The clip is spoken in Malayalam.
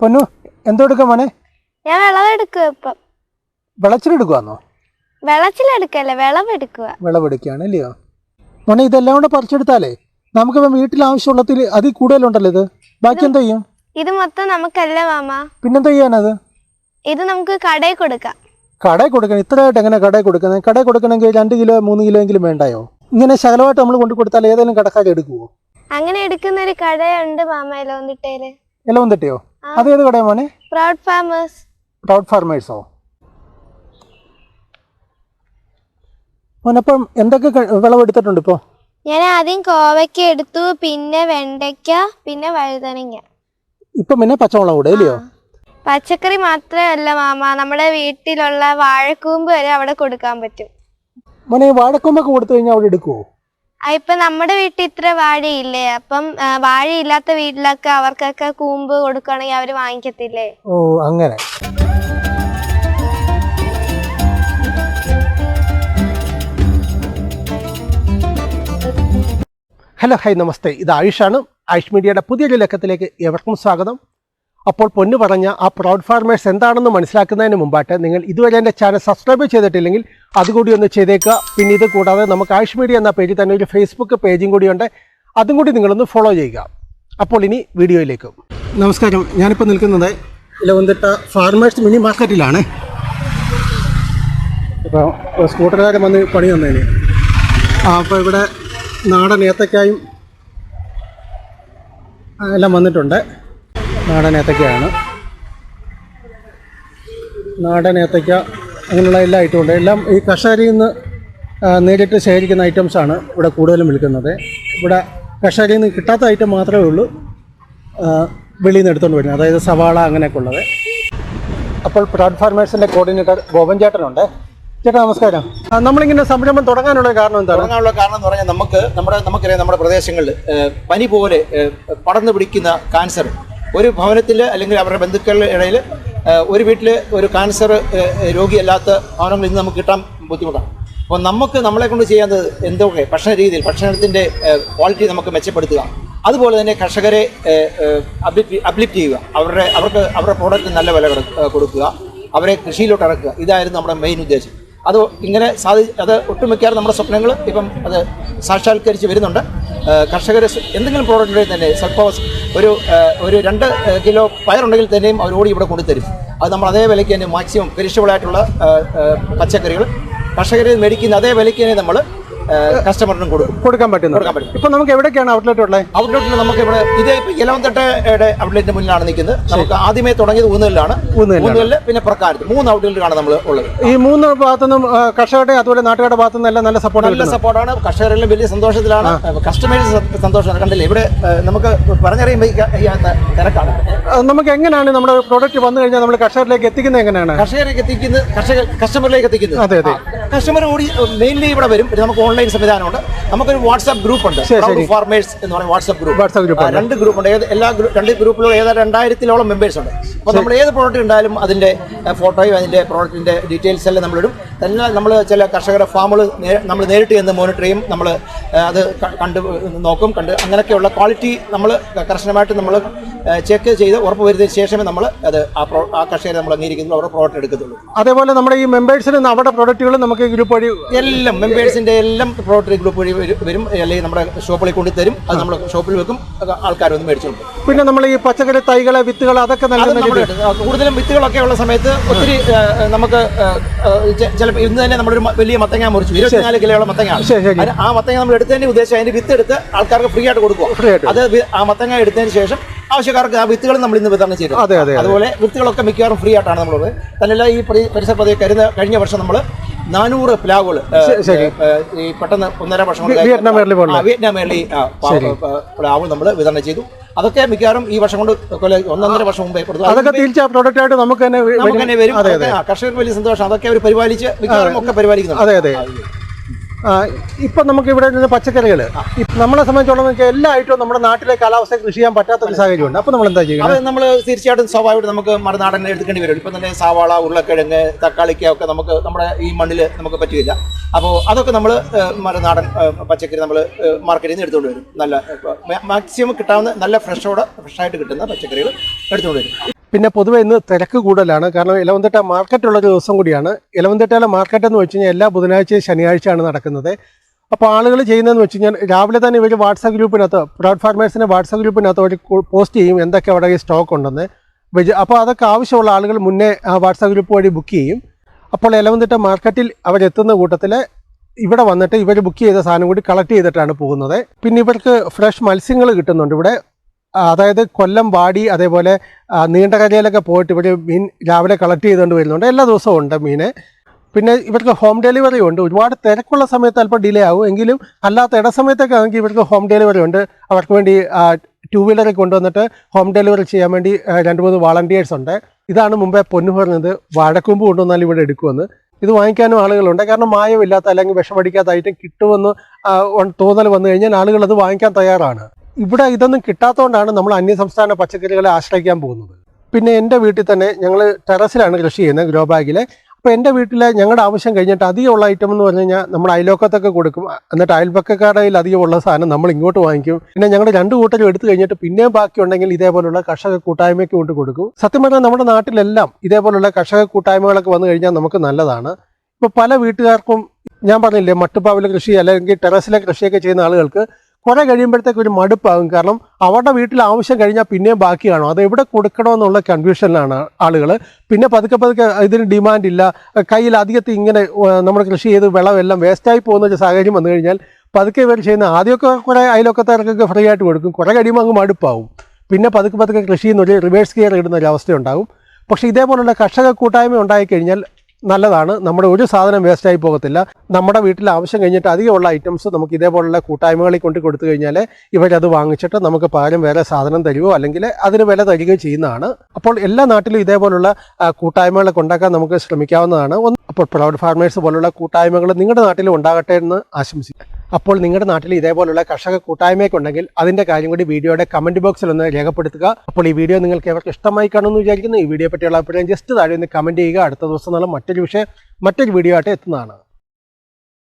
പൊന്നു എന്തെടുക്കാം മോനെ? ഞാൻ വിളവെടുക്കുക ഇപ്പം. വിളച്ചിലെടുക്കുവാന്നോ? വിളച്ചിലെടുക്കല്ല വിളവെടുക്കുക വിളവെടുക്കുകയാണ് അല്ലയോ? മോനെ ഇതെല്ലാം കൂടെ പറിച്ചെടുത്താലേ നമുക്കിപ്പം വീട്ടിൽ ആവശ്യമുള്ളതിൽ അതിൽ കൂടുതലുണ്ടല്ലോ ഇത്. ബാക്കി എന്താ ചെയ്യും? ഇത് മൊത്തം നമുക്കല്ല മാമ? പിന്നെന്താ ചെയ്യാനത്? ഇത് നമുക്ക് കടയിൽ കൊടുക്കാം. കടയിൽ കൊടുക്കണം. ഇത്രയായിട്ട് എങ്ങനെ കടയിൽ കൊടുക്കുന്നത്? കടയിൽ കൊടുക്കണമെങ്കിൽ രണ്ട് കിലോ മൂന്ന് കിലോ എങ്കിലും വേണ്ടായോ? ഇങ്ങനെ ശകലമായിട്ട് നമ്മൾ കൊണ്ടു കൊടുത്താൽ ഏതെങ്കിലും കടക്കാരെ എടുക്കുവോ? അങ്ങനെ എടുക്കുന്ന ഒരു കടയുണ്ട് മാമ എല്ലാം തെട്ടിയോ അതേത് കടയാ മോനെ? പ്രൗഡ് ഫാമേഴ്സ് പ്രൗഡ് ഫാർമേഴ്സോ മോനപ്പം എന്തൊക്കെ വിളവെടുത്തിട്ടുണ്ട് ഇപ്പോ? ഞാൻ ആദ്യം കോവയ്ക്ക എടുത്തു പിന്നെ വെണ്ടയ്ക്ക പിന്നെ വഴുതനങ്ങ. ഇപ്പം പിന്നെ പച്ചമുളക് കൂടെ ഇല്ലയോ പച്ചക്കറി മാത്രമല്ല മാമ നമ്മുടെ വീട്ടിലുള്ള വാഴക്കൂമ്പ് വരെ അവിടെ കൊടുക്കാൻ പറ്റും. മോനെ വാഴക്കൂമ്പൊക്കെ കൊടുത്തു കഴിഞ്ഞാൽ അവിടെ എടുക്കുവോ? ഇപ്പൊ നമ്മുടെ വീട്ടിൽ ഇത്ര വാഴയില്ലേ? അപ്പം വാഴയില്ലാത്ത വീട്ടിലൊക്കെ അവർക്കൊക്കെ കൂമ്പ് കൊടുക്കുകയാണെങ്കിൽ അവർ വാങ്ങിക്കത്തില്ലേ? ഓ അങ്ങനെ. ഹലോ ഹൈ നമസ്തേ. ഇത് ആയുഷാണ് ആയുഷ് മീഡിയയുടെ പുതിയൊരു ലക്കത്തിലേക്ക് എവർക്കും സ്വാഗതം. അപ്പോൾ പൊന്നു പറഞ്ഞ ആ പ്രൗഡ് ഫാർമേഴ്സ് എന്താണെന്ന് മനസ്സിലാക്കുന്നതിന് മുമ്പായിട്ട് നിങ്ങൾ ഇതുവരെ എന്റെ ചാനൽ സബ്സ്ക്രൈബ് ചെയ്തിട്ടില്ലെങ്കിൽ അതുകൂടി ഒന്ന് ചെയ്തേക്കുക. പിന്നെ ഇത് കൂടാതെ നമുക്ക് ആയുഷ് മീഡിയ എന്ന പേജിൽ തന്നെ ഒരു ഫേസ്ബുക്ക് പേജും കൂടിയുണ്ട്. അതും കൂടി നിങ്ങളൊന്ന് ഫോളോ ചെയ്യുക. അപ്പോൾ ഇനി വീഡിയോയിലേക്ക്. നമസ്കാരം. ഞാനിപ്പോൾ നിൽക്കുന്നത് ഇലവന്തിട്ട ഫാർമേഴ്സ് മിനി മാർക്കറ്റിലാണ് ഇപ്പോൾ സ്കൂട്ടർകാരൻ വന്ന് പണി തന്നേന്. ആ അപ്പോൾ ഇവിടെ നാടൻ ഏത്തക്കായും എല്ലാം വന്നിട്ടുണ്ട്. നാടൻ ഏത്തക്കയാണ് നാടൻ ഏത്തക്ക അങ്ങനെയുള്ള എല്ലാ ഐറ്റവും ഉണ്ട് എല്ലാം ഈ കഷാരിയിൽ നിന്ന് നേരിട്ട് ശേഖരിക്കുന്ന ഐറ്റംസാണ് ഇവിടെ കൂടുതലും വിൽക്കുന്നത്. ഇവിടെ കഷാരിയിൽ നിന്ന് കിട്ടാത്ത ഐറ്റം മാത്രമേ ഉള്ളൂ. വെളിയിൽ നിന്ന് എടുത്തുകൊണ്ട് വരുന്നത്. അതായത് സവാള അങ്ങനെയൊക്കെ ഉള്ളത്. അപ്പോൾ പ്രാഡ് ഫാർമേഴ്സിന്റെ കോർഡിനേറ്റർ ഗോപൻ ചേട്ടനുണ്ട്. ചേട്ടാ നമസ്കാരം. നമ്മളിങ്ങനെ സംരംഭം തുടങ്ങാനുള്ള കാരണം എന്താണ്? തുടങ്ങാനുള്ള കാരണം എന്ന് പറഞ്ഞാൽ നമുക്ക് നമ്മുടെ നമുക്കറിയാം നമ്മുടെ പ്രദേശങ്ങളിൽ പനി പോലെ പടർന്നു പിടിക്കുന്ന ക്യാൻസർ ഒരു ഭവനത്തിൽ അല്ലെങ്കിൽ അവരുടെ ബന്ധുക്കളുടെ ഇടയിൽ ഒരു വീട്ടിൽ ഒരു ക്യാൻസർ രോഗിയല്ലാത്ത ഭവനങ്ങൾ ഇന്ന് നമുക്ക് കിട്ടാൻ ബുദ്ധിമുട്ടാണ്. അപ്പോൾ നമുക്ക് നമ്മളെ കൊണ്ട് ചെയ്യാവുന്നത് എന്തൊക്കെ? ഭക്ഷണ രീതിയിൽ ഭക്ഷണത്തിന്റെ ക്വാളിറ്റി നമുക്ക് മെച്ചപ്പെടുത്തുക. അതുപോലെ തന്നെ കർഷകരെ അപ്ലിഫ്റ്റ് ചെയ്യുക. അവരുടെ അവർക്ക് അവരുടെ പ്രോഡക്റ്റ് നല്ല വില കൊടുക്കുക. അവരെ കൃഷിയിലോട്ട് ഇറക്കുക. ഇതായിരുന്നു നമ്മുടെ മെയിൻ ഉദ്ദേശം. അത് ഇങ്ങനെ സാധി അത് ഒട്ടുമിക്കാറും നമ്മുടെ സ്വപ്നങ്ങൾ ഇപ്പം അത് സാക്ഷാത്കരിച്ച് വരുന്നുണ്ട്. കർഷകർ എന്തെങ്കിലും പ്രോഡക്റ്റ് ഉണ്ടെങ്കിൽ തന്നെ സപ്പോസ് ഒരു ഒരു രണ്ട് കിലോ പയറുണ്ടെങ്കിൽ തന്നെയും അവർ ഓടി ഇവിടെ കൊണ്ടുതരും. അത് നമ്മൾ അതേ വിലയ്ക്ക് തന്നെ മാക്സിമം പെരിഷബിളായിട്ടുള്ള പച്ചക്കറികൾ. കർഷകരിൽ മേടിക്കുന്ന അതേ വിലയ്ക്ക് തന്നെ നമ്മൾ കസ്റ്റമറിനും കൊടുക്കും. കൊടുക്കാൻ പറ്റുന്നത്. പറ്റും. ഇപ്പൊ നമുക്ക് എവിടെയൊക്കെയാണ് ഔട്ട്ലെറ്റ് ഉള്ളത് ഔട്ട്ലെറ്റിൽ നമുക്ക് ഇവിടെ ഇത് ഇലവന്തട്ടയുടെ ഔട്ട്ലെറ്റിന് മുന്നിലാണ് നിൽക്കുന്നത്. നമുക്ക് ആദ്യമേ തുടങ്ങിയത് ഊന്നലിലാണ്. ഊന്നലിൽ പിന്നെ പ്രക്കാരത്ത് മൂന്ന് ഔട്ട്ലെറ്റിലാണ് നമ്മൾ ഉള്ളത്. ഈ മൂന്ന് ഭാഗത്തുനിന്നും കർഷകരുടെ അതുപോലെ നാട്ടുകാരുടെ ഭാഗത്തുനിന്നും എല്ലാം നല്ല സപ്പോർട്ടാണ് നല്ല സപ്പോർട്ടാണ് കർഷകരെല്ലാം വലിയ സന്തോഷത്തിലാണ്. കസ്റ്റമേഴ്സ് സന്തോഷമാണ്. കണ്ടില്ലേ? ഇവിടെ നമുക്ക് പറഞ്ഞറിയുമ്പോൾ തിരക്കാണ്. നമുക്ക് എങ്ങനെയാണ് നമ്മുടെ പ്രോഡക്റ്റ് വന്നു കഴിഞ്ഞാൽ നമ്മൾ കർഷകരിലേക്ക് എത്തിക്കുന്നത് എങ്ങനെയാണ്? കർഷകരിലേക്ക് എത്തിക്കുന്നത് കർഷക കസ്റ്റമറിലേക്ക് എത്തിക്കുന്നത്. അതെ, അതെ. കസ്റ്റമർ കൂടി മെയിൻലി ഇവിടെ വരും. പിന്നെ നമുക്ക് ഓൺലൈൻ സംവിധാനമുണ്ട്. നമുക്കൊരു വാട്സ്ആപ്പ് ഗ്രൂപ്പ് ഉണ്ട്. ഫാർമേഴ്സ് എന്ന് പറയുന്ന വാട്സ്ആപ്പ് ഗ്രൂപ്പ് വാട്സ്ആപ്പ് ഗ്രൂപ്പ് രണ്ട് ഗ്രൂപ്പ് ഉണ്ട്. ഏത് എല്ലാ രണ്ട് ഗ്രൂപ്പിലും ഏതാ രണ്ടായിരത്തിലോളം മെമ്പേഴ്സ് ഉണ്ട്. അപ്പോൾ നമ്മൾ ഏത് പ്രോഡക്റ്റ് ഉണ്ടായാലും അതിന്റെ ഫോട്ടോയും അതിന്റെ പ്രോഡക്റ്റിന്റെ ഡീറ്റെയിൽസ് എല്ലാം നമ്മളിടും എല്ലാം നമ്മൾ ചില കർഷകരുടെ ഫാമുകൾ നമ്മൾ നേരിട്ട് ചെന്ന് മോണിറ്റർ ചെയ്യും. നമ്മൾ അത് കണ്ട് നോക്കും കണ്ട് അങ്ങനെയൊക്കെയുള്ള ക്വാളിറ്റി നമ്മൾ കർശനമായിട്ട് നമ്മൾ ചെക്ക് ചെയ്ത് ഉറപ്പ് വരുത്തിയ ശേഷമേ നമ്മൾ അത് ആ പ്രോ ആ കർഷകരെ നമ്മൾ അംഗീകരിക്കുന്നു അവരുടെ പ്രോഡക്റ്റ് എടുക്കത്തുള്ളൂ. അതേപോലെ നമ്മുടെ ഈ മെമ്പേഴ്സിന് അവരുടെ പ്രോഡക്റ്റുകൾ നമുക്ക് ഗ്രൂപ്പ് വഴി എല്ലാം മെമ്പേഴ്സിന്റെ എല്ലാം പ്രോട്ടറി ഗ്രൂപ്പ് വഴി വരും- അല്ലെങ്കിൽ നമ്മുടെ ഷോപ്പിൽ കൊണ്ടു തരും. അത് നമ്മുടെ ഷോപ്പിൽ വെക്കും. ആൾക്കാർ വന്ന് മേടിച്ചു പിന്നെ നമ്മൾ ഈ പച്ചക്കറി തൈകൾ വിത്തുകൾ അതൊക്കെ നല്ല കൂടുതലും വിത്തുകളൊക്കെ ഉള്ള സമയത്ത് ഒത്തിരി നമുക്ക് ചിലപ്പോൾ ഇന്ന് തന്നെ നമ്മളൊരു വലിയ മത്തങ്ങ മുറിച്ചു. ഇരുപത്തിനാല് കിലോയുള്ള മത്തങ്ങ. ആ മത്തങ്ങ നമ്മൾ എടുത്തതിന്റെ ഉദ്ദേശം അതിന്റെ വിത്ത് എടുത്ത് ആൾക്കാർക്ക് ഫ്രീ ആയിട്ട് കൊടുക്കുക. അത് ആ മത്തങ്ങ എടുത്തതിന് ശേഷം ആവശ്യക്കാർക്ക് ആ വിത്തുകൾ നമ്മൾ ഇന്ന് വിതരണം ചെയ്തു. അതെ, അതെ, അതെ. അതുപോലെ വിത്തുകളൊക്കെ മിക്കവാറും ഫ്രീ ആയിട്ടാണ് നമ്മളുള്ളത് തന്നെയല്ല ഈ പരി- പരിസര കരുന്ന കഴിഞ്ഞ വർഷം നമ്മൾ നാനൂറ് പ്ലാവുകൾ. ഈ പെട്ടെന്ന് ഒന്നര വർഷം വിയറ്റ്നാം വിയറ്റ്നാം പ്ലാവ് നമ്മൾ വിതരണം ചെയ്തു. അതൊക്കെ മിക്കവാറും ഈ വർഷം കൊണ്ട് ഒന്നര ഒന്നൊന്നര വർഷം മുമ്പേ കൊടുത്തു. അതൊക്കെ തിരിച്ച് ആ പ്രോഡക്റ്റ് ആയിട്ട് നമുക്ക് തന്നെ വ- നമുക്ക് തന്നെ വരും. കർഷകർക്ക് വലിയ സന്തോഷം. അതൊക്കെ അവർ പരിപാലിച്ച് മിക്കവാറും ഒക്കെ പരിപാലിക്കുന്നു അതെ അതെ. ഇപ്പൊ നമുക്ക് ഇവിടെ നിന്ന് പച്ചക്കറികൾ നമ്മളെ സംബന്ധിച്ചോളം വെച്ചാൽ എല്ലാ ഐറ്റവും നമ്മുടെ നാട്ടിലെ കാലാവസ്ഥ കൃഷി ചെയ്യാൻ പറ്റാത്ത ഒരു സാഹചര്യമുണ്ട് അപ്പൊ നമ്മൾ എന്താ അത് ചെയ്യുന്നത് നമ്മൾ തീർച്ചയായിട്ടും സ്വാഭാവികമായിട്ട് നമുക്ക് മറുനാടൻ എടുക്കേണ്ടി വരും. ഇപ്പം തന്നെ സവാള ഉരുളക്കിഴങ്ങ് തക്കാളിക്ക ഒക്കെ നമുക്ക് നമ്മുടെ ഈ മണ്ണിൽ നമുക്ക് പറ്റില്ല. അപ്പോൾ അതൊക്കെ നമ്മൾ മറുനാടൻ പച്ചക്കറി നമ്മൾ മാർക്കറ്റിൽ നിന്ന് എടുത്തുകൊണ്ട് വരും. നല്ല മാക്സിമം കിട്ടാവുന്ന നല്ല ഫ്രഷോടെ ഫ്രഷായിട്ട് കിട്ടുന്ന പച്ചക്കറികൾ എടുത്തുകൊണ്ട് വരും. പിന്നെ പൊതുവെ ഇന്ന് തിരക്ക് കൂടുതലാണ്. കാരണം ഇലവന്തിട്ട മാർക്കറ്റുള്ള ഒരു ദിവസം കൂടിയാണ്. ഇലവന്തിട്ടയിലെ മാർക്കറ്റ് എന്ന് വെച്ച് കഴിഞ്ഞാൽ എല്ലാ ബുധനാഴ്ചയും ശനിയാഴ്ചയാണ് നടക്കുന്നത്. അപ്പോൾ ആളുകൾ ചെയ്യുന്നതെന്ന് വെച്ച് കഴിഞ്ഞാൽ രാവിലെ തന്നെ ഇവർ വാട്സാപ്പ് ഗ്രൂപ്പിനകത്ത് പ്രൗഡ് ഫാർമേഴ്സിന്റെ വാട്സാപ്പ് ഗ്രൂപ്പിനകത്ത് അവർ പോസ്റ്റ് ചെയ്യും എന്തൊക്കെ അവിടെ ഈ സ്റ്റോക്ക് ഉണ്ടെന്ന്. അപ്പോൾ അതൊക്കെ ആവശ്യമുള്ള ആളുകൾ മുന്നേ ആ വാട്സാപ്പ് ഗ്രൂപ്പ് വഴി ബുക്ക് ചെയ്യും. അപ്പോൾ ഇലവന്തിട്ട മാർക്കറ്റിൽ അവരെത്തുന്ന കൂട്ടത്തിൽ ഇവിടെ വന്നിട്ട് ഇവർ ബുക്ക് ചെയ്ത സാധനം കൂടി കളക്ട് ചെയ്തിട്ടാണ് പോകുന്നത്. പിന്നെ ഇവർക്ക് ഫ്രഷ് മത്സ്യങ്ങൾ കിട്ടുന്നുണ്ട് ഇവിടെ. അതായത് കൊല്ലം വാടി അതേപോലെ നീണ്ട നീണ്ടകരയിലൊക്കെ പോയിട്ട് ഇവർ മീൻ രാവിലെ കളക്ട് ചെയ്തുകൊണ്ട് വരുന്നുണ്ട്. എല്ലാ ദിവസവും ഉണ്ട് മീന്. പിന്നെ ഇവർക്ക് ഹോം ഡെലിവറി ഉണ്ട്. ഒരുപാട് തിരക്കുള്ള സമയത്ത് അല്പം ഡിലേ ആവും. എങ്കിലും അല്ലാത്ത ഇടസമയത്തൊക്കെ ആണെങ്കിൽ ഇവർക്ക് ഹോം ഡെലിവറി ഉണ്ട്. അവർക്ക് വേണ്ടി ടൂ വീലറിൽ കൊണ്ടുവന്നിട്ട് ഹോം ഡെലിവറി ചെയ്യാൻ വേണ്ടി രണ്ട് മൂന്ന് വാളണ്ടിയേഴ്സ് ഉണ്ട്. ഇതാണ് മുമ്പേ പൊന്നു പറഞ്ഞത്. വാഴക്കൊമ്പ് കൊണ്ടുവന്നാൽ ഇവിടെ എടുക്കുമെന്ന്. ഇത് വാങ്ങിക്കാനും ആളുകളുണ്ട്. കാരണം മായമില്ലാത്ത അല്ലെങ്കിൽ വിഷമടിക്കാത്ത ഐറ്റം കിട്ടുമെന്ന് തോന്നൽ വന്നു കഴിഞ്ഞാൽ ആളുകൾ അത് വാങ്ങിക്കാൻ തയ്യാറാണ്. ഇവിടെ ഇതൊന്നും കിട്ടാത്തതുകൊണ്ടാണ് നമ്മൾ അന്യസംസ്ഥാന പച്ചക്കറികളെ ആശ്രയിക്കാൻ പോകുന്നത്. പിന്നെ എന്റെ വീട്ടിൽ തന്നെ ഞങ്ങൾ ടെറസിലാണ് കൃഷി ചെയ്യുന്നത് ഗ്രോ ബാഗിൽ അപ്പോൾ എന്റെ വീട്ടിലെ ഞങ്ങളുടെ ആവശ്യം കഴിഞ്ഞിട്ട് അധികമുള്ള ഐറ്റം എന്ന് പറഞ്ഞു കഴിഞ്ഞാൽ നമ്മൾ അയൽവക്കത്തൊക്കെ കൊടുക്കും. എന്നിട്ട് അയൽപ്പക്കക്കാരയിൽ കയ്യിൽ അധികമുള്ള സാധനം നമ്മൾ ഇങ്ങോട്ട് വാങ്ങിക്കും. പിന്നെ ഞങ്ങളുടെ രണ്ട് കൂട്ടരും എടുത്തു കഴിഞ്ഞിട്ട് പിന്നെയും ബാക്കിയുണ്ടെങ്കിൽ ഇതേപോലുള്ള കർഷക കൂട്ടായ്മയ്ക്ക് കൊണ്ട് കൊടുക്കും. സത്യം പറഞ്ഞാൽ നമ്മുടെ നാട്ടിലെല്ലാം ഇതേപോലുള്ള കർഷക കൂട്ടായ്മകളൊക്കെ വന്നു കഴിഞ്ഞാൽ നമുക്ക് നല്ലതാണ്. ഇപ്പോൾ പല വീട്ടുകാർക്കും ഞാൻ പറഞ്ഞില്ലേ മട്ടുപ്പാവിലെ കൃഷി അല്ലെങ്കിൽ ടെറസിലെ കൃഷിയൊക്കെ ചെയ്യുന്ന ആളുകൾക്ക് കുറെ കഴിയുമ്പോഴത്തേക്ക് ഒരു മടുപ്പാകും. കാരണം അവരുടെ വീട്ടിൽ ആവശ്യം കഴിഞ്ഞാൽ പിന്നെയും ബാക്കി കാണും അത് എവിടെ കൊടുക്കണമെന്നുള്ള കൺഫ്യൂഷനിലാണ് ആളുകൾ പിന്നെ പതുക്കെ പതുക്കെ ഇതിന് ഡിമാൻഡ് ഇല്ല. കയ്യിൽ അധികത്തിൽ ഇങ്ങനെ നമ്മൾ കൃഷി ചെയ്ത് വിളവെല്ലാം വേസ്റ്റായി പോകുന്ന ഒരു സാഹചര്യം വന്നു കഴിഞ്ഞാൽ പതുക്കെ ഇവർ ചെയ്യുന്ന ആദ്യമൊക്കെ കുറേ അയൽവക്കക്കാർക്കൊക്കെ ഫ്രീ ആയിട്ട് കൊടുക്കും. കുറേ കഴിയുമ്പോൾ അങ്ങ് മടുപ്പാവും. പിന്നെ പതുക്കെ പതുക്കെ കൃഷിയിൽ എന്നൊരു റിവേഴ്സ് ഗിയർ ഇടുന്ന ഒരു അവസ്ഥയുണ്ടാവും പക്ഷേ ഇതേപോലുള്ള കർഷക കൂട്ടായ്മ ഉണ്ടായിക്കഴിഞ്ഞാൽ നല്ലതാണ്. നമ്മുടെ ഒരു സാധനം വേസ്റ്റായി പോകത്തില്ല. നമ്മുടെ വീട്ടിൽ ആവശ്യം കഴിഞ്ഞിട്ട് അധികമുള്ള ഐറ്റംസ് നമുക്ക് ഇതേപോലുള്ള കൂട്ടായ്മകളിൽ കൊണ്ട് കൊടുത്തു കഴിഞ്ഞാൽ ഇവരത് വാങ്ങിച്ചിട്ട് നമുക്ക് പകരം വേറെ സാധനം തരുമോ അല്ലെങ്കിൽ അതിന് വില തരികയോ ചെയ്യുന്നതാണ്. അപ്പോൾ എല്ലാ നാട്ടിലും ഇതേപോലുള്ള കൂട്ടായ്മകളൊക്കെ ഉണ്ടാക്കാൻ നമുക്ക് ശ്രമിക്കാവുന്നതാണ്. അപ്പോൾ പ്രൗഡ് ഫാർമേഴ്സ് പോലുള്ള കൂട്ടായ്മകൾ നിങ്ങളുടെ നാട്ടിലും ഉണ്ടാകട്ടെ എന്ന് ആശംസിക്കാം അപ്പോൾ നിങ്ങളുടെ നാട്ടിൽ ഇതേപോലുള്ള കർഷക കൂട്ടായ്മയൊക്കെ ഉണ്ടെങ്കിൽ അതിന്റെ കാര്യം കൂടി വീഡിയോയുടെ കമന്റ് ബോക്സിൽ ഒന്ന് രേഖപ്പെടുത്തുക. അപ്പോൾ ഈ വീഡിയോ നിങ്ങൾക്ക് ഏവർക്ക് ഇഷ്ടമായി കാണുമെന്ന് വിചാരിക്കുന്നു. ഈ വീഡിയോ പറ്റിയുള്ള അഭിപ്രായം ജസ്റ്റ് താഴെ ഒന്ന് കമന്റ് ചെയ്യുക. അടുത്ത ദിവസം നല്ല മറ്റൊരു വിഷയം മറ്റൊരു വീഡിയോ ആയിട്ട് എത്തുന്നതാണ്.